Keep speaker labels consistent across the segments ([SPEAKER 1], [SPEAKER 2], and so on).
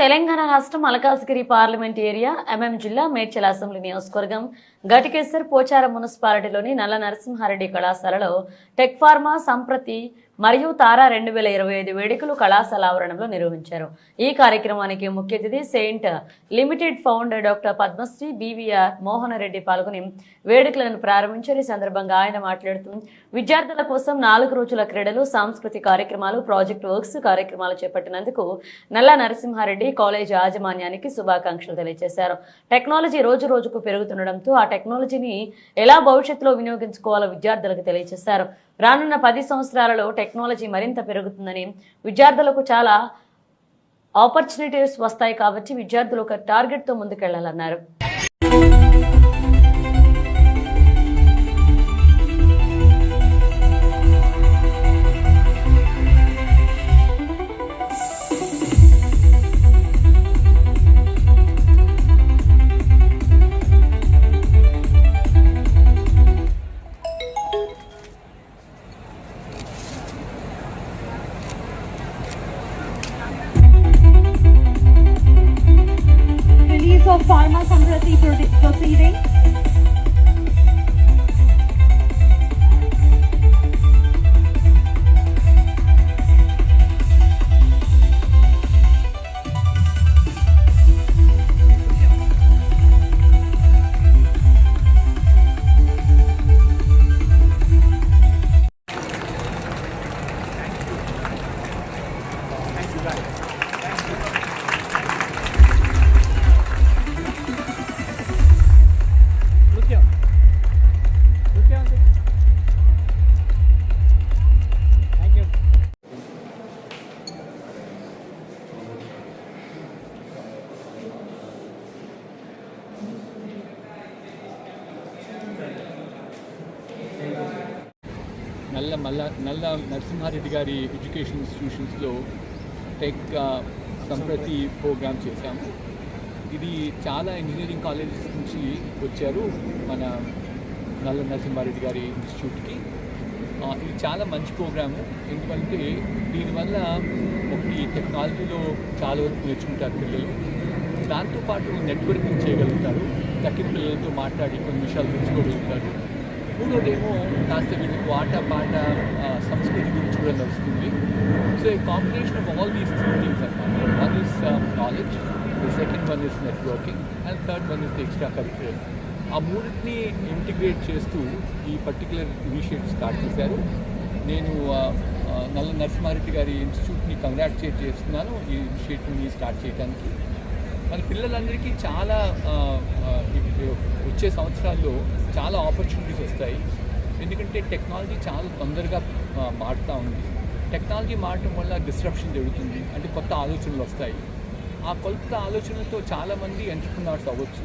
[SPEAKER 1] తెలంగాణ రాష్ట్రం అలకాశగిరి parliament area MM జిల్లా Medchal assembly నియోజకవర్గం. గటికేశ్వర్ పోచారం మున్సిపాలిటీలోని నల్ల నరసింహారెడ్డి కళాశాలలో టెక్ ఫార్మా సంప్రతి మరియు తారా రెండు వేల ఇరవై ఐదు వేడుకలు కళాశాల ఆవరణంలో నిర్వహించారు. ఈ కార్యక్రమానికి ముఖ్య అతిథి saint limited founder doctor Padma Shri BVR Mohan Reddy పాల్గొని వేడుకలను ప్రారంభించారు. ఈ సందర్భంగా ఆయన మాట్లాడుతూ విద్యార్థుల కోసం నాలుగు రోజుల క్రీడలు సాంస్కృతిక కార్యక్రమాలు ప్రాజెక్ట్ వర్క్స్ కార్యక్రమాలు చేపట్టినందుకు నల్ల నరసింహారెడ్డి కాలేజ్ యాజమాన్యానికి శుభాకాంక్షలు తెలియజేశారు. టెక్నాలజీ రోజు రోజుకు పెరుగుతుండడంతో ఆ టెక్నాలజీని ఎలా భవిష్యత్తులో వినియోగించుకోవాలో విద్యార్థులకు తెలియజేశారు. రానున్న పది సంవత్సరాలలో టెక్నాలజీ మరింత పెరుగుతుందని విద్యార్థులకు చాలా ఆపర్చునిటీస్ వస్తాయి కాబట్టి విద్యార్థులు ఒక టార్గెట్తో
[SPEAKER 2] ముందుకెళ్ళాలన్నారు proceedings నల్ల మల్ల నల్ల నరసింహారెడ్డి గారి ఎడ్యుకేషన్ ఇన్స్టిట్యూషన్స్లో టెక్ సంప్రతి ప్రోగ్రామ్ చేశాము. ఇది చాలా ఇంజనీరింగ్ కాలేజెస్ నుంచి వచ్చారు మన నల్ల నరసింహారెడ్డి గారి ఇన్స్టిట్యూట్కి. ఇది చాలా మంచి ప్రోగ్రాము. ఎందుకంటే దీనివల్ల ఒకటి టెక్నాలజీలో చాలా వరకు నేర్చుకుంటారు పిల్లలు. దాంతోపాటు నెట్వర్కింగ్ చేయగలుగుతారు. తక్కిన పిల్లలతో మాట్లాడి కొన్ని విషయాలు తెలుసుకోగలుగుతారు. మూడోదేమో కాస్త వీళ్ళకి ఆట పాట సంస్కృతి గురించి కూడా తెలుస్తుంది సో ఈ combination of all these three things అనమాట one is knowledge the second one is networking and third one is the extra curricular ఆ మూడింటిని ఇంటిగ్రేట్ చేస్తూ ఈ పర్టికులర్ ఇనిషియేటివ్ స్టార్ట్ చేశారు. నేను నల్ల నరసింహారెడ్డి గారి ఇన్స్టిట్యూట్ని కంగ్రాచులేట్ చేస్తున్నాను. ఈ ఇనిషియేటివ్ని స్టార్ట్ చేయడానికి మన పిల్లలందరికీ చాలా వచ్చే సంవత్సరాల్లో చాలా ఆపర్చునిటీస్ వస్తాయి. ఎందుకంటే టెక్నాలజీ చాలా తొందరగా మారుతూ ఉంది. టెక్నాలజీ మారటం వల్ల డిస్ట్రప్షన్ జరుగుతుంది. అంటే కొత్త ఆలోచనలు వస్తాయి. ఆ కొత్త ఆలోచనలతో చాలామంది ఎంటర్ప్రినర్స్ అవ్వచ్చు.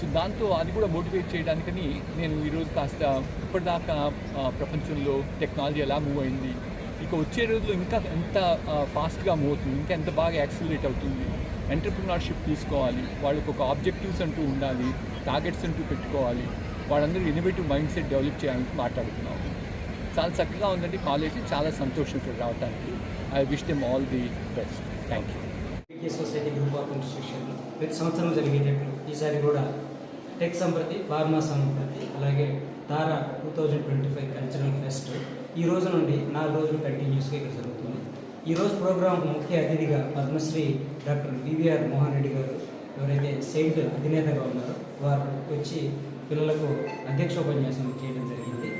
[SPEAKER 2] సో దాంతో అది కూడా మోటివేట్ చేయడానికని నేను ఈరోజు కాస్త ఇప్పటిదాకా ప్రపంచంలో టెక్నాలజీ ఎలా మూవ్ అయింది ఇక వచ్చే రోజుల్లో ఇంకా ఎంత ఫాస్ట్గా మూవ్ అవుతుంది ఇంకా ఎంత బాగా యాక్సిలరేట్ అవుతుంది ఎంటర్ప్రినర్షిప్ తీసుకోవాలి వాళ్ళకి ఒక ఆబ్జెక్టివ్స్ అంటూ ఉండాలి టార్గెట్స్ అంటూ పెట్టుకోవాలి వాళ్ళందరూ ఇన్నోవేటివ్ మైండ్ సెట్ డెవలప్ చేయాలని మాట్లాడుతున్నాం చాలా చక్కగా ఉందండి కాలేజీ చాలా సంతోషం రావడానికి I wish them all the best thank you
[SPEAKER 3] society group of institution ప్రతి సంవత్సరం జరిగేటట్లు ఈసారి కూడా టెక్ సంప్రతి ఫార్మా సంప్రతి అలాగే Tara two thousand twenty five cultural fest ఈ రోజు నుండి నాలుగు రోజులు కంటిన్యూస్గా ఇక్కడ జరుగుతుంది. ఈరోజు ప్రోగ్రాం ముఖ్య అతిథిగా పద్మశ్రీ డాక్టర్ వివిఆర్ మోహన్ రెడ్డి గారు ఎవరైతే సెయింట్ అధినేతగా ఉన్నారో వారు వచ్చి పిల్లలకు అధ్యక్షోపన్యాసం చేయడం జరిగింది.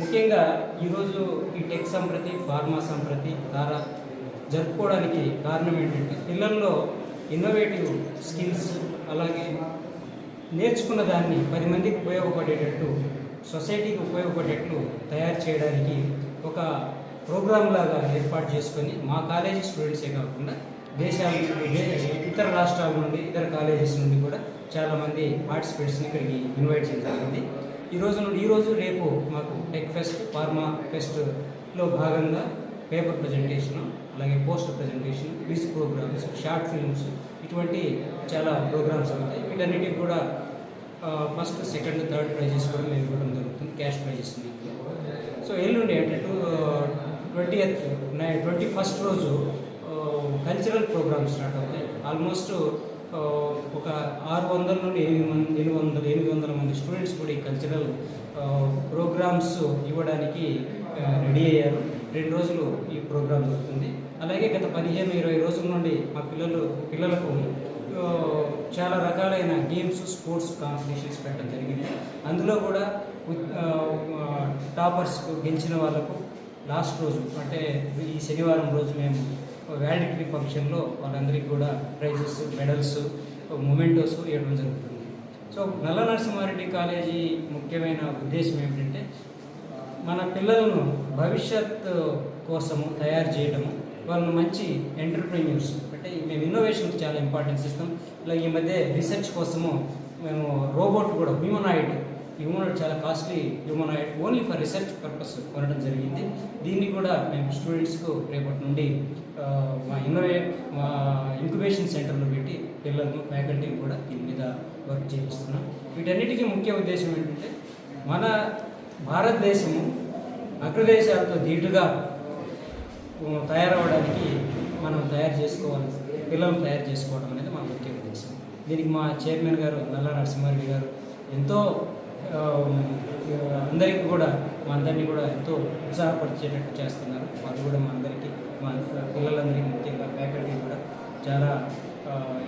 [SPEAKER 3] ముఖ్యంగా ఈరోజు ఈ టెక్ సంప్రతి ఫార్మా సంప్రతి తారా జరుపుకోవడానికి కారణం ఏంటంటే పిల్లల్లో ఇన్నోవేటివ్ స్కిల్స్ అలాగే నేర్చుకున్న దాన్ని పది మందికి ఉపయోగపడేటట్టు సొసైటీకి ఉపయోగపడేట్లు తయారు చేయడానికి ఒక ప్రోగ్రామ్ లాగా ఏర్పాటు చేసుకొని మా కాలేజీ స్టూడెంట్సే కాకుండా దేశాల ఇతర రాష్ట్రాల నుండి ఇతర కాలేజెస్ నుండి కూడా చాలామంది పార్టిసిపేట్స్ని ఇక్కడికి ఇన్వైట్ చేయడం జరిగింది. ఈ రోజు నుండి ఈరోజు రేపు మాకు టెక్ ఫెస్ట్ ఫార్మా ఫెస్ట్లో భాగంగా పేపర్ ప్రజెంటేషన్ అలాగే poster presentation quiz programs short films ఇటువంటి చాలా ప్రోగ్రామ్స్ ఉంటాయి వీటన్నిటికి కూడా ఫస్ట్ సెకండ్ థర్డ్ ప్రైజెస్ కూడా మేము ఇవ్వడం జరుగుతుంది. క్యాష్ ప్రైజెస్ సో ఎల్లుండి అంటే two twenty nine twenty first రోజు కల్చరల్ ప్రోగ్రామ్స్ స్టార్ట్ అవుతాయి. ఆల్మోస్ట్ ఒక ఆరు వందల నుండి ఎనిమిది మంది ఎనిమిది వందల ఎనిమిది వందల మంది స్టూడెంట్స్ కూడా ఈ కల్చరల్ ప్రోగ్రామ్స్ ఇవ్వడానికి రెడీ అయ్యారు. రెండు రోజులు ఈ ప్రోగ్రాం జరుగుతుంది. అలాగే గత పదిహేను ఇరవై రోజుల నుండి మా పిల్లలు పిల్లలకు చాలా రకాలైన గేమ్స్ స్పోర్ట్స్ కాంపిటీషన్స్ పెట్టడం జరిగింది. అందులో కూడా టాపర్స్కు టాపర్స్ గెలిచిన వాళ్ళకు లాస్ట్ రోజు అంటే ఈ శనివారం రోజు మేము వ్యాలిడిటీ ఫంక్షన్లో వాళ్ళందరికీ కూడా ప్రైజెస్ మెడల్స్ మొమెంటోస్ ఇవ్వడం జరుగుతుంది. సో నల్ల నరసింహారెడ్డి కాలేజీ ముఖ్యమైన ఉద్దేశం ఏమిటంటే మన పిల్లలను భవిష్యత్ కోసము తయారు చేయడము వాళ్ళను మంచి ఎంటర్ప్రీన్యూర్స్ అంటే మేము ఇన్నోవేషన్కి చాలా ఇంపార్టెన్స్ ఇస్తాం. ఇలా ఈ మధ్య రీసెర్చ్ కోసము మేము రోబోట్ కూడా హ్యూమనాయిడ్ హ్యూమనాయిడ్ చాలా costly humanoid only for research purpose కొనడం జరిగింది. దీన్ని కూడా మేము స్టూడెంట్స్కు రేపటి నుండి మా ఇన్నోవే మా ఇంక్యుబేషన్ సెంటర్లో పెట్టి పిల్లలను ఫ్యాకల్టీని కూడా దీని మీద వర్క్ చేయిస్తున్నాం వీటన్నిటికీ ముఖ్య ఉద్దేశం ఏంటంటే మన భారతదేశము అగ్రదేశాలతో ధీటుగా తయారవడానికి మనం తయారు చేసుకోవాలి. పిల్లలను తయారు చేసుకోవడం అనేది మన ముఖ్య ఉద్దేశం. దీనికి మా చైర్మన్ గారు నల్ల నరసింహారెడ్డి గారు ఎంతో అందరికీ కూడా మా అందరినీ కూడా ఎంతో ఉత్సాహపరిచేటట్టు చేస్తున్నారు. అది కూడా మా అందరికీ మా పిల్లలందరికీ ముఖ్యంగా ఫ్యాకల్టీ కూడా చాలా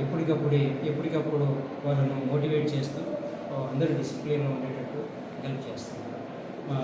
[SPEAKER 3] ఎప్పటికప్పుడు ఎప్పటికప్పుడు వాళ్ళను మోటివేట్ చేస్తూ అందరూ డిసిప్లిన్లో ఉండేటట్టు హెల్ప్ చేస్తున్నారు. మా